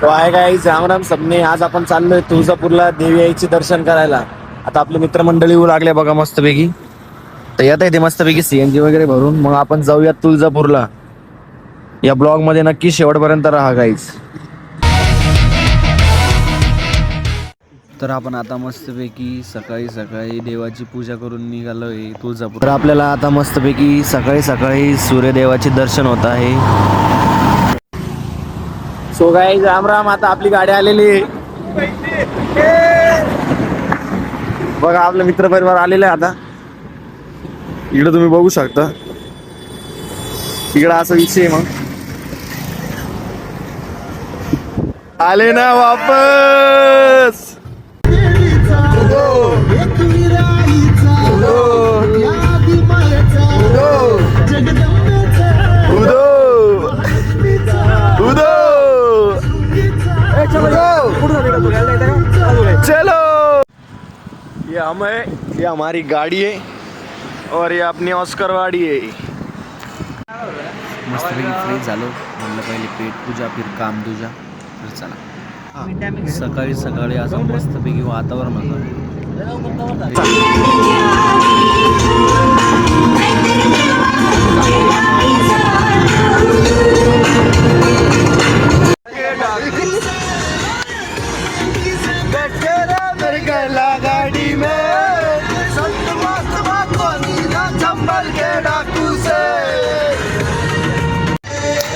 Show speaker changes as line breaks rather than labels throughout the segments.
तो आहे काय राम सबने. आज आपण चाललोय तुळजापूरला देवी आईचे दर्शन करायला. आता आपले मित्रमंडळी येऊ लागले बघा मस्तपैकी. तर येत आहे ते मस्तपैकी सीएनजी वगैरे भरून. मग आपण जाऊयात तुळजापूरला. या ब्लॉगमध्ये नक्की शेवटपर्यंत राहा गाईज
तर आपण आता मस्तपैकी सकाळी सकाळी देवाची पूजा करून निघालोय तुळजापूर
तर आपल्याला आता मस्तपैकी सकाळी सकाळी सूर्यदेवाचे दर्शन होत आहे. सो गाई राम राम आता आपली गाडी आलेली आहे. बघा आपला मित्र परिवार आलेला आहे आता. इकडे तुम्ही बघू शकता. इकडं असा विषय मग. आले ना वापस! ये हम है। ये हमारी गाड़ी है और ये अपनी ऑस्कर गाड़ी है।
मस्तपैकी फ्रेश झालो. म्हणलं पहिले पेट पूजा फिर काम तुझा तर चला. सकाळी सकाळी असं मस्तपैकी वातावरण होतं.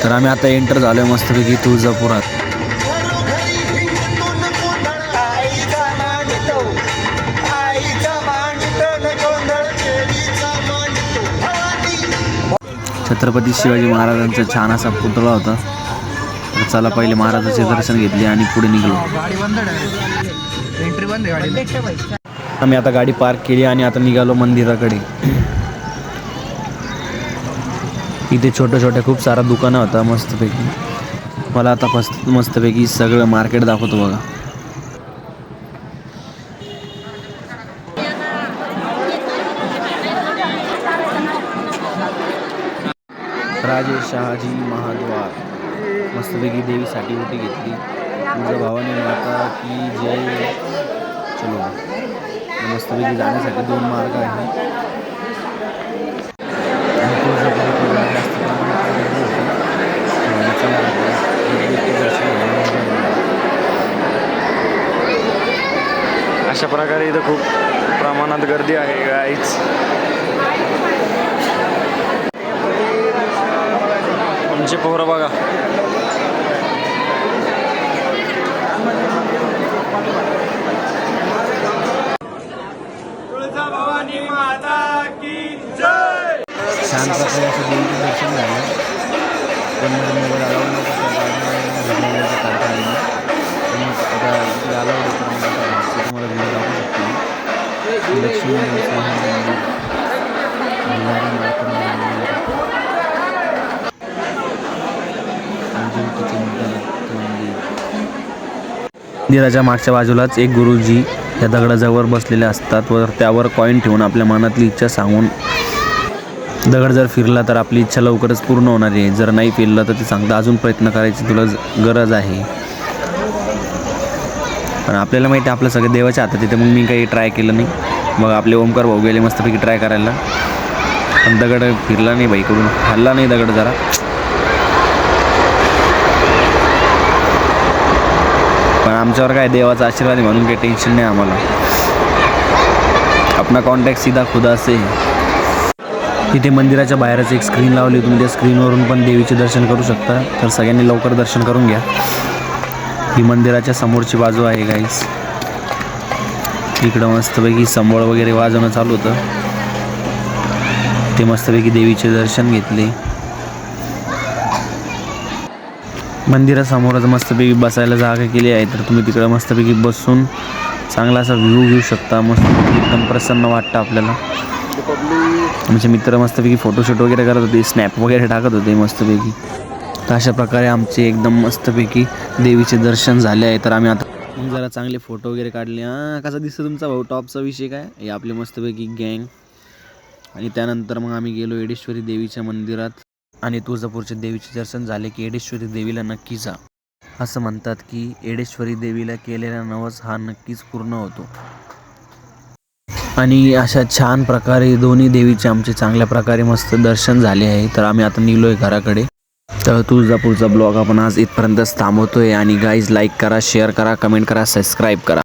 तर आम्ही आता एंटर झालोय मस्तपैकी तुळजापुरात. छत्रपती शिवाजी महाराजांचा छान असा पुतळा होता. तर चला पहिले महाराजाचे दर्शन घेतले आणि पुढे निघलो. आम्ही आता गाडी पार्क केली आणि आता निघालो मंदिराकडे. इथे छोट्या छोट्या खूप सारा दुकानं होता मस्तपैकी. मला आता मस्त मस्तपैकी सगळं मार्केट दाखवतो बघा. राजे शहाजी महाद्वार. मस्तपैकी देवीसाठी ओटी घेतली. तुझ्या भावाने माता की जय. चलो. मस्तपैकी जाण्यासाठी दोन मार्ग आहेत.
अशा प्रकारे इथं खूप प्रमाणात गर्दी आहे गाईच आमचे पोरं बघा.
छान प्रकारे असं देवीचं दर्शन झालं. पण मध्ये मोबाईल अलाउड नव्हतं काढता आले. मग आता अलाउड तुम्हाला मंदिराच्या मागच्या बाजूलाच एक गुरुजी या दगडाजवळ बसलेले असतात व त्यावर कॉईन ठेवून आपल्या मनातली इच्छा सांगून दगड जर फिरला तर आपली इच्छा लवकरच पूर्ण होणार आहे. जर नाही फिरलं तर ते सांगतं अजून प्रयत्न करायची तुला गरज आहे. पण आपल्याला माहिती आहे आपलं सगळं देवाच्या हातात तिथे मग मी काही ट्राय केलं नाही. मग आपले ओमकार भाऊ गेले मस्तपैकी ट्राय करायला. पण दगड फिरला नाही बाईकडून. हल्ला नाही दगड जरा. पण आमच्यावर काय देवाचा आशीर्वाद आहे म्हणून काही टेन्शन नाही आम्हाला. आपला कॉन्टॅक्ट सीधा खुदा असे तिथे मंदिराच्या बाहेरच एक स्क्रीन लावली तुम्ही त्या स्क्रीनवरून पण देवीचे दर्शन करू शकता. तर सगळ्यांनी लवकर दर्शन करून घ्या. ही मंदिराच्या समोरची बाजू आहे गाईस इकडं मस्तपैकी संबळ वगैरे वाजवणं चालू होतं. ते मस्तपैकी देवीचे दर्शन घेतले. मंदिरासमोरच मस्तपैकी बसायला जागा केली आहे तर तुम्ही तिकडं मस्तपैकी बसून चांगला असा व्ह्यू घेऊ शकता. मस्तपैकी एकदम प्रसन्न वाटतं आपल्याला. आमचे मित्र मस्तपैकी फोटोशूट वगैरे करत होते स्नॅप वगैरे टाकत होते मस्तपैकी. तर अशा प्रकारे आमचे एकदम मस्तपैकी देवीचे दर्शन झाले आहे. तर आम्ही आता मग जरा चांगले फोटो वगैरे काढले. हां कसा दिसतं तुमचा भाऊ? टॉपचा विषय काय? हे आपले मस्तपैकी गँग आणि त्यानंतर मग आम्ही गेलो येडेश्वरी देवीच्या मंदिरात. आणि तुळजापूरच्या देवीचे दर्शन झाले की येडेश्वरी देवीला नक्की जा. असं म्हणतात की येडेश्वरी देवीला केलेला नवस हा नक्कीच पूर्ण होतो. आणि अशा छान प्रकारे दोन्ही देवीचे आमचे चांगल्या प्रकारे मस्त दर्शन झाले आहे. तर आम्ही आता निघलो आहे घराकडे. तर तुळजापूरचा ब्लॉग आपण आज इथपर्यंतच थांबवतोय. आणि गाईज लाईक करा शेअर करा कमेंट करा सबस्क्राईब करा.